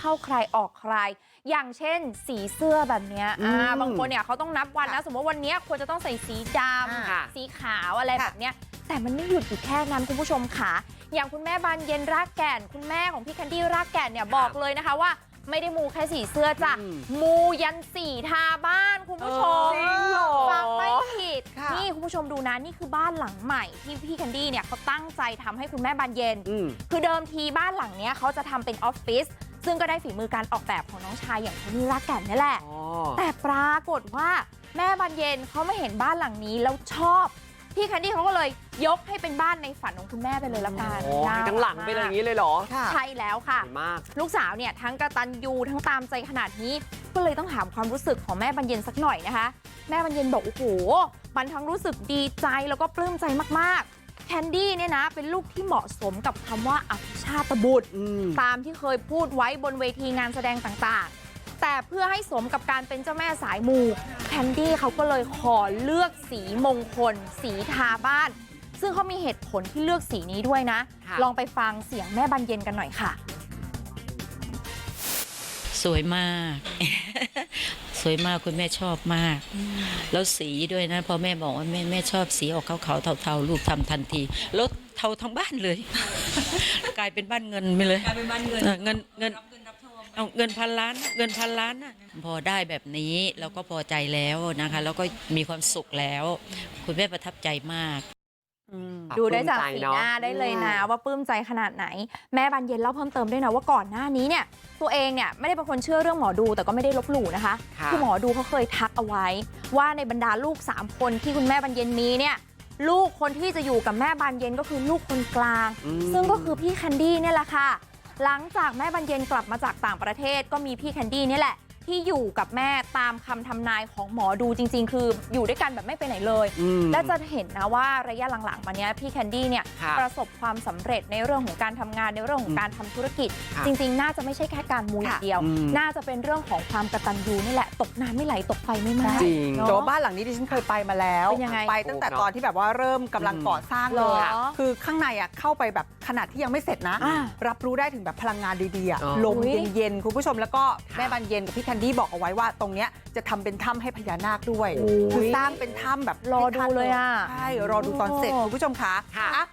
เข้าใครออกใคร อย่างเช่น สีเสื้อแบบเนี้ยอ่าอืมบางคนเนี่ยเขาต้องนับวันนะค่ะสมมติว่าวันเนี้ยควรจะต้องใส่สีดค่ะำสีขาวอะไรค่ะแบบเนี้ยแต่มันไม่หยุดอยู่แค่นั้นคุณผู้ชมค่ะอย่างคุณแม่บานเย็นรากแก่น คุณแม่ของพี่แคนดี้รากแก่นเนี่ยบอกเลยนะคะว่าไม่ได้มูแค่สีเสื้อจ้ะอืมมูยันสีทาบ้านคุณผู้ชมจริงเหรอฟังไม่ผิดค่ะนี่คุณผู้ชมดูนะ นี่คือบ้านหลังใหม่ ที่พี่แคนดี้เนี่ยเขาตั้งใจทำให้คุณแม่บานเย็นอืมคือเดิมทีบ้านหลังเนี้ยเขาจะทำเป็นออฟฟิศ ซึ่งก็ได้ฝีมือการออกแบบของน้องชายอย่างโทนี่รากแก่นนี่แหละอ๋อแต่ปรากฏว่าแม่บานเย็นเขาไม่เห็นบ้านหลังนี้แล้วชอบพี่แคนดี้เขาก็เลยยกให้เป็นบ้านในฝันของคุณแม่ไปเลยละกันโอ้ให้ทั้งหลังไปเลยอย่างนี้เลยเหรอค่ะใช่แล้วค่ะดีมากลูกสาวเนี่ยทั้งกระตันยูทั้งตามใจขนาดนี้ก็เลยต้องถามความรู้สึกของแม่บรรเย็นสักหน่อยนะคะ แม่บรรเย็นบอกโอ้โหมันทั้งรู้สึกดีใจแล้วก็ปลื้มใจมากๆ แคนดี้เนี่ยนะเป็นลูกที่เหมาะสมกับคำว่าอภิชาตบุตรอืมตามที่เคยพูดไว้บนเวทีงานแสดงต่างๆ แต่เพื่อให้สมกับการเป็นเจ้าแม่สายมู แคนดี้เขาก็เลยขอเลือกสีมงคล สีทาบ้าน ซึ่งเขามีเหตุผลที่เลือกสีนี้ด้วยนะค่ะลองไปฟังเสียงแม่บรรเย็นกันหน่อยค่ะ สวยมาก สวยมากคุณแม่ชอบมาก แล้วสีด้วยนะพอแม่บอกว่าแม่แม่ชอบสีออกขาวๆเทาๆลูกทำทันทีแล้วเทาทั้งบ้านเลย กลายเป็นบ้านเงินไปเลยกลายเป็นบ้านเงินเงินเงินเอาเงินพันล้านนะเงินพันล้านนะพอได้แบบนี้เราก็พอใจแล้วนะคะ แล้วก็มีความสุขแล้ว คุณแม่ประทับใจมาก ดูได้จากปลื้มใจสีเนอะหน้าได้เลยนะว่าปลื้มใจขนาดไหน แม่บานเย็นเล่าเพิ่มเติมด้วยนะว่าก่อนหน้านี้เนี่ย ตัวเองเนี่ยไม่ได้เป็นคนเชื่อเรื่องหมอดูแต่ก็ไม่ได้ลบหลู่นะคะค่ะอหมอดูเขาเคยทักเอาไว้ ว่าในบรรดาลูก 3 คนที่คุณแม่บานเย็นมีเนี่ยลูกคนที่จะอยู่กับแม่บานเย็นก็คือลูกคนกลางอืมซึ่งก็คือพี่แคนดี้เนี่ยแหละค่ะ หลังจากแม่บานเย็นกลับมาจากต่างประเทศก็มีพี่แคนดี้เนี่ยแหละ ที่อยู่กับแม่ตามคำทำนายของหมอดูจริงๆคืออยู่ด้วยกันแบบไม่ไปไหนเลยอืมและจะเห็นนะว่าระยะหลังๆมาเนี้ยพี่แคนดี้เนี่ยค่ะประสบความสำเร็จในเรื่องของการทำงานในเรื่องของการทำธุรกิจค่ะจริง ๆ น่าจะไม่ใช่แค่การมูอย่างเดียวอืมน่าจะเป็นเรื่องของความกตัญญูนี่แหละตกน้ำไม่ไหลตกไฟไม่ไหม้จริงเนอะแต่ว่าบ้านหลังนี้ดิฉันเคยไปมาแล้วเป็นยังไงไปตั้งแต่โอ้เนอะตอนที่แบบว่าเริ่มกำลังก่อสร้างเลยอะเหรอคือข้างในอะเข้าไปแบบ ขนาดที่ยังไม่เสร็จนะอ่ารับรู้ได้ถึงแบบพลังงานดีๆอะอ๋อลมอุ๊ยเย็นๆคุณผู้ชมแล้วก็ค่ะแม่บานเย็นกับพี่แคนดี้บอกเอาไว้ว่าตรงเนี้ยจะทำเป็นถ้ำให้พญานาคด้วยโอ้ยคือสร้างเป็นถ้ำแบบรอให้ท่านดูเลยอะใช่รอดูตอนเสร็จคุณผู้ชมคะค่ะอะ